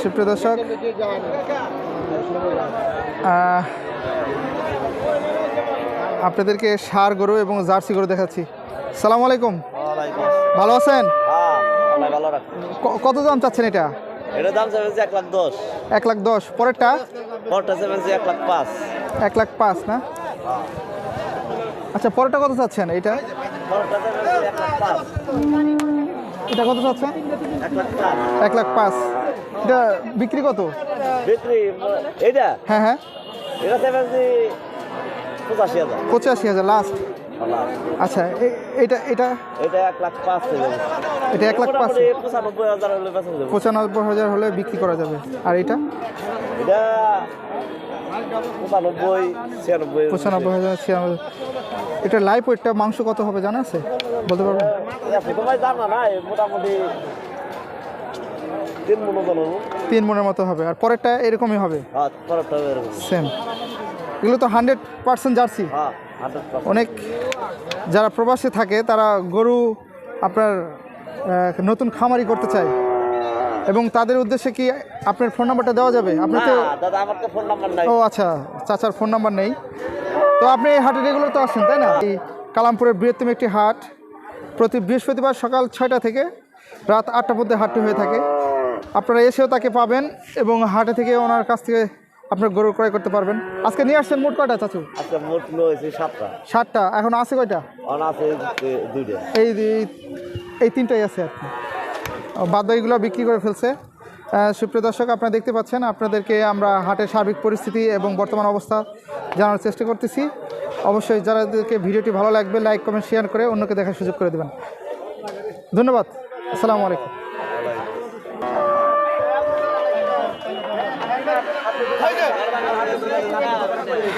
সুপ্রিয় আপনাদেরকে সার গরু এবং জার্সি গরু দেখাচ্ছি। সালাম আলাইকুম। ভালো আছেন? কত দাম চাচ্ছেন এটা? দাম এক লাখ দশ। এক লাখ দশ পরেরটা? এক লাখ পাঁচ এক লাখ পাঁচ না? আচ্ছা পরেরটা কত চাচ্ছেন পাঁচ এটা কত চাচ্ছেন এক লাখ পাঁচ। এটা বিক্রি কত? বিক্রি এইটা? হ্যাঁ হ্যাঁ। পঁচাশি হাজার। লাস্ট আচ্ছা এটা এটা? এটা এক লাখ পাঁচ এটা এক লাখ পাঁচ। পঁচানব্বই হাজার হলে পঁচানব্বই হাজার হলে বিক্রি করা যাবে। আর এটা? এটা পঁচানব্বই ছিয়ানব্বই। পঁচানব্বই হাজার ছিয়ানব্বই। এটা লাইভ ওয়েটটা মাংস কত হবে জানা আছে? বলতে পারবেন? মোটামুটি তিন মনে মনের মতো হবে। আর পরেরটা এরকমই হবে? হ্যাঁ সেম এগুলো তো হান্ড্রেড পার্সেন্ট জার্সি। হ্যাঁ অনেক যারা প্রবাসে থাকে তারা গরু আপনার নতুন খামারি করতে চায়। এবং তাদের উদ্দেশ্যে কি আপনার ফোন নাম্বারটা দেওয়া যাবে? আপনি তো ও আচ্ছা চাচার ফোন নাম্বার নেই। তো আপনি এই হাটে রেগুলার তো আসেন তাই না? এই কালামপুরের বৃহত্তম একটি হাট। প্রতি বৃহস্পতিবার সকাল ছয়টা থেকে রাত আটটার মধ্যে হাটটি হয়ে থাকে। আপনারা এসেও তাকে পাবেন এবং হাটে থেকে ওনার কাছ থেকে আপনার গরু ক্রয় করতে পারবেন। আজকে নিয়ে আসছেন মোট কয়টা চাচু? মোট সাতটা। ষাটটা এখন আছে কয়টা? আছে দুইটা। এই এই- তিনটাই আছে আর কি। ও, বাদ বাকিগুলো বিক্রি করে ফেলছে। সুপ্রিয় দর্শক আপনারা দেখতে পাচ্ছেন আপনাদেরকে আমরা হাটের সার্বিক পরিস্থিতি এবং বর্তমান অবস্থা জানার চেষ্টা করতেছি। অবশ্যই যারাদেরকে ভিডিওটি ভালো লাগবে লাইক কমেন্ট শেয়ার করে অন্যকে দেখার সুযোগ করে দেবেন। ধন্যবাদ। আসসালামু আলাইকুম।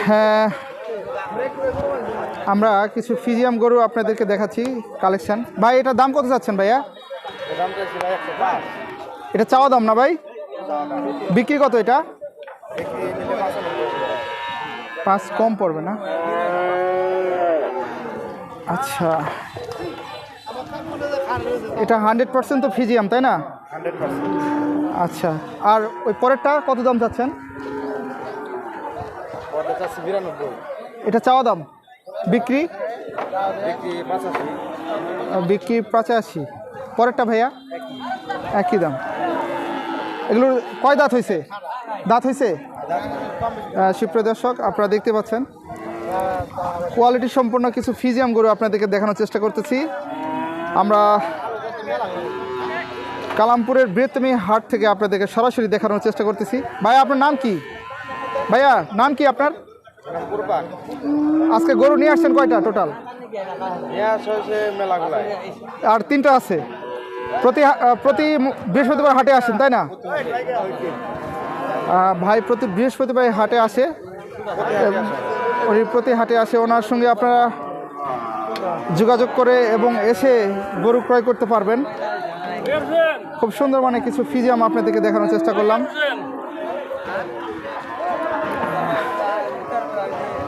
হ্যাঁ আমরা কিছু ফিজিয়াম গরু আপনাদেরকে দেখাচ্ছি কালেকশন ভাই, এটার দাম কত চাচ্ছেন ভাইয়া? এটা চাওয়া দাম না ভাই? বিক্রি কত এটা? পাঁচ কম পড়বে না? আচ্ছা। এটা হান্ড্রেড পার্সেন্ট তো ফিজিয়াম তাই না? আচ্ছা। আর ওই পরেরটা কত দাম চাচ্ছেন? এটা চাওয়া দাম? বিক্রি? বিক্রি পঁচাশি। পরেরটা ভাইয়া? একই। দাম। এগুলোর কয় দাঁত হয়েছে দাঁত হয়েছে সুপ্রিয় দর্শক, আপনারা দেখতে পাচ্ছেন। কোয়ালিটি সম্পন্ন কিছু ফিজিয়াম গরু আপনাদেরকে দেখানোর চেষ্টা করতেছি। আমরা কালামপুরের বৃহত্তম হাট থেকে আপনাদেরকে সরাসরি দেখানোর চেষ্টা করতেছি। ভাইয়া, আপনার নাম কি? ভাইয়া, নাম কি আপনার? আজকে গরু নিয়ে আসছেন কয়টা টোটাল আর তিনটা আছে। প্রতি প্রতি বৃহস্পতিবার হাটে আসেন, তাই না? ভাই প্রতি বৃহস্পতিবার হাটে আসে। প্রতি হাটে আসে। ওনার সঙ্গে আপনারা যোগাযোগ করে এবং এসে গরু ক্রয় করতে পারবেন। খুব সুন্দর মানে কিছু ফিজিয়াম আপনাদেরকে দেখানোর চেষ্টা করলাম।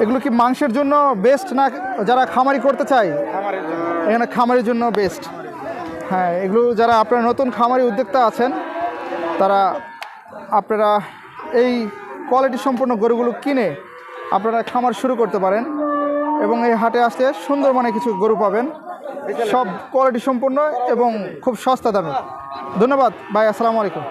এগুলো কি মাংসের জন্য বেস্ট না যারা খামারি করতে চায়? এখানে খামারির জন্য বেস্ট হ্যাঁ এগুলো যারা আপনারা নতুন খামারি উদ্যোক্তা আছেন, তারা আপনারা এই কোয়ালিটি সম্পন্ন গরুগুলো কিনে আপনারা খামার শুরু করতে পারেন এবং এই হাটে আসতে সুন্দর মানে কিছু গরু পাবেন। সব কোয়ালিটি সম্পন্ন এবং খুব সস্তা দামে। ধন্যবাদ, ভাই, আসসালামু আলাইকুম।